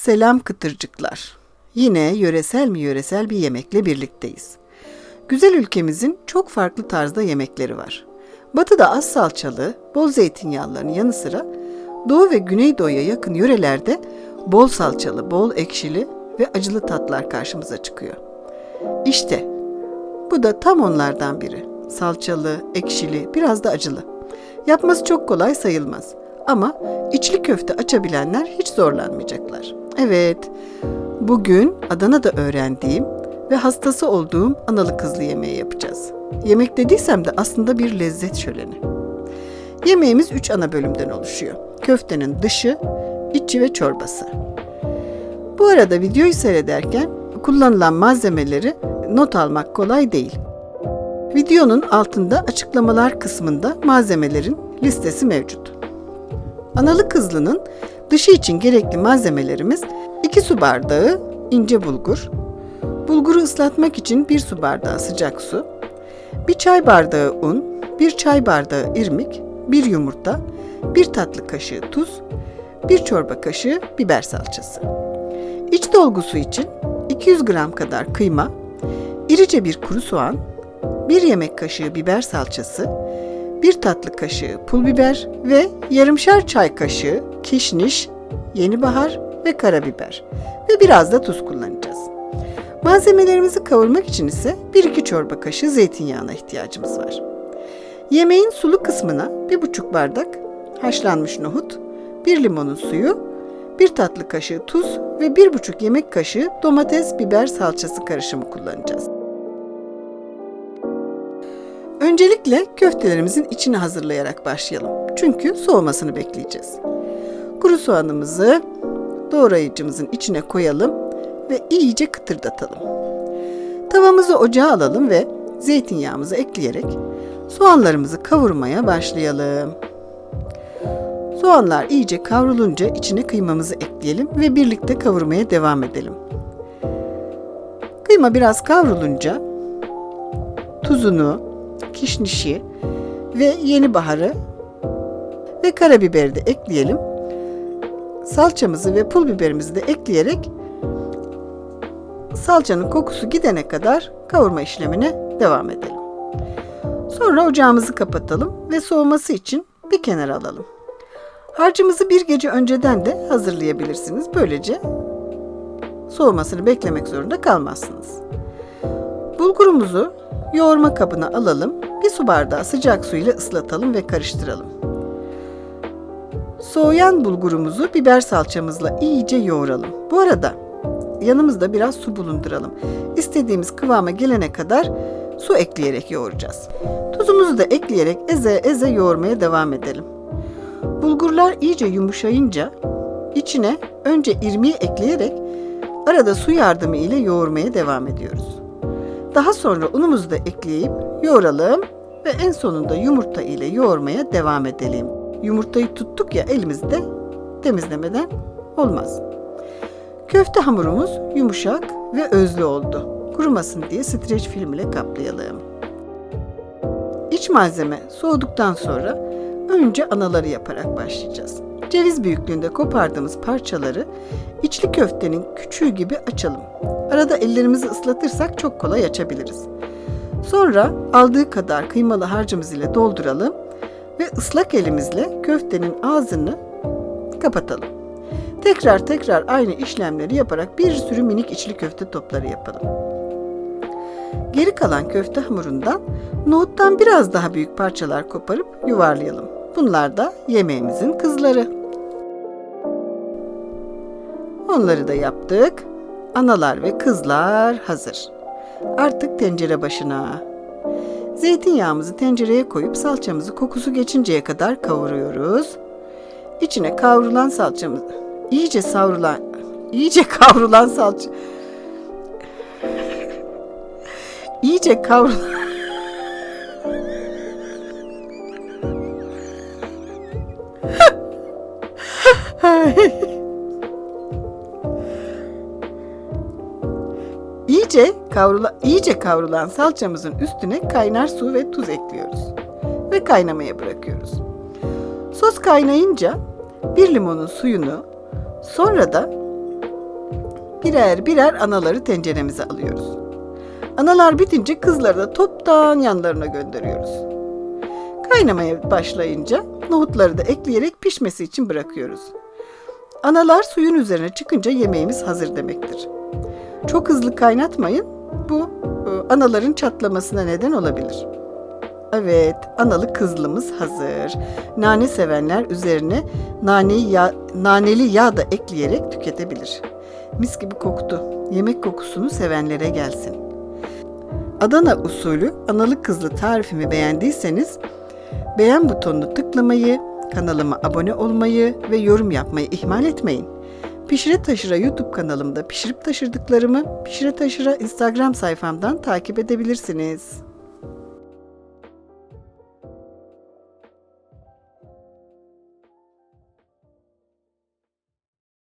Selam kıtırcıklar. Yine yöresel mi yöresel bir yemekle birlikteyiz. Güzel ülkemizin çok farklı tarzda yemekleri var. Batıda az salçalı, bol zeytinyağlarının yanı sıra Doğu ve Güneydoğu'ya yakın yörelerde bol salçalı, bol ekşili ve acılı tatlar karşımıza çıkıyor. İşte bu da tam onlardan biri. Salçalı, ekşili, biraz da acılı. Yapması çok kolay sayılmaz. Ama içli köfte açabilenler hiç zorlanmayacaklar. Evet, bugün Adana'da öğrendiğim ve hastası olduğum analı kızlı yemeği yapacağız. Yemek dediysem de aslında bir lezzet şöleni. Yemeğimiz üç ana bölümden oluşuyor. Köftenin dışı, içi ve çorbası. Bu arada videoyu seyrederken kullanılan malzemeleri not almak kolay değil. Videonun altında açıklamalar kısmında malzemelerin listesi mevcut. Analı kızlının dışı için gerekli malzemelerimiz 2 su bardağı ince bulgur, bulguru ıslatmak için 1 su bardağı sıcak su, 1 çay bardağı un, 1 çay bardağı irmik, 1 yumurta, 1 tatlı kaşığı tuz, 1 çorba kaşığı biber salçası. İç dolgusu için 200 gram kadar kıyma, irice bir kuru soğan, 1 yemek kaşığı biber salçası, 1 tatlı kaşığı pul biber ve yarımşar çay kaşığı kişniş, yeni bahar ve karabiber ve biraz da tuz kullanacağız. Malzemelerimizi kavurmak için ise 1-2 çorba kaşığı zeytinyağına ihtiyacımız var. Yemeğin sulu kısmına 1,5 bardak haşlanmış nohut, 1 limonun suyu, 1 tatlı kaşığı tuz ve 1,5 yemek kaşığı domates biber salçası karışımı kullanacağız. Öncelikle köftelerimizin içini hazırlayarak başlayalım. Çünkü soğumasını bekleyeceğiz. Kuru soğanımızı doğrayıcımızın içine koyalım ve iyice kıtırdatalım. Tavamızı ocağa alalım ve zeytinyağımızı ekleyerek soğanlarımızı kavurmaya başlayalım. Soğanlar iyice kavrulunca içine kıymamızı ekleyelim ve birlikte kavurmaya devam edelim. Kıyma biraz kavrulunca tuzunu, kişnişi ve yeni baharı ve karabiberi de ekleyelim. Salçamızı ve pul biberimizi de ekleyerek salçanın kokusu gidene kadar kavurma işlemine devam edelim. Sonra ocağımızı kapatalım ve soğuması için bir kenara alalım. Harcımızı bir gece önceden de hazırlayabilirsiniz. Böylece soğumasını beklemek zorunda kalmazsınız. Bulgurumuzu yoğurma kabına alalım. Bir su bardağı sıcak su ile ıslatalım ve karıştıralım. Soğuyan bulgurumuzu biber salçamızla iyice yoğuralım. Bu arada yanımızda biraz su bulunduralım. İstediğimiz kıvama gelene kadar su ekleyerek yoğuracağız. Tuzumuzu da ekleyerek eze eze yoğurmaya devam edelim. Bulgurlar iyice yumuşayınca içine önce irmiği ekleyerek arada su yardımı ile yoğurmaya devam ediyoruz. Daha sonra unumuzu da ekleyip yoğuralım ve en sonunda yumurta ile yoğurmaya devam edelim. Yumurtayı tuttuk ya elimizde temizlemeden olmaz. Köfte hamurumuz yumuşak ve özlü oldu. Kurumasın diye streç film ile kaplayalım. İç malzeme soğuduktan sonra önce anaları yaparak başlayacağız. Ceviz büyüklüğünde kopardığımız parçaları içli köftenin küçüğü gibi açalım. Arada ellerimizi ıslatırsak çok kolay açabiliriz. Sonra aldığı kadar kıymalı harcımız ile dolduralım ve ıslak elimizle köftenin ağzını kapatalım. Tekrar tekrar aynı işlemleri yaparak bir sürü minik içli köfte topları yapalım. Geri kalan köfte hamurundan nohuttan biraz daha büyük parçalar koparıp yuvarlayalım. Bunlar da yemeğimizin kızları. Onları da yaptık. Analar ve kızlar hazır. Artık tencere başına. Zeytinyağımızı tencereye koyup salçamızı kokusu geçinceye kadar kavuruyoruz. İçine kavrulan salçamız, iyice savrulan, iyice kavrulan salça, iyice kavrulan, İyice kavrula, iyice kavrulan salçamızın üstüne kaynar su ve tuz ekliyoruz ve kaynamaya bırakıyoruz. Sos kaynayınca bir limonun suyunu, sonra da birer birer anaları tenceremize alıyoruz. Analar bitince kızları da toptan yanlarına gönderiyoruz. Kaynamaya başlayınca nohutları da ekleyerek pişmesi için bırakıyoruz. Analar suyun üzerine çıkınca yemeğimiz hazır demektir. Çok hızlı kaynatmayın. Bu anaların çatlamasına neden olabilir. Evet, analı kızlımız hazır. Nane sevenler üzerine naneyi yağ, naneli yağ da ekleyerek tüketebilir. Mis gibi koktu. Yemek kokusunu sevenlere gelsin. Adana usulü analı kızlı tarifimi beğendiyseniz beğen butonunu tıklamayı, kanalıma abone olmayı ve yorum yapmayı ihmal etmeyin. Pişire Taşıra YouTube kanalımda pişirip taşırdıklarımı Pişire Taşıra Instagram sayfamdan takip edebilirsiniz.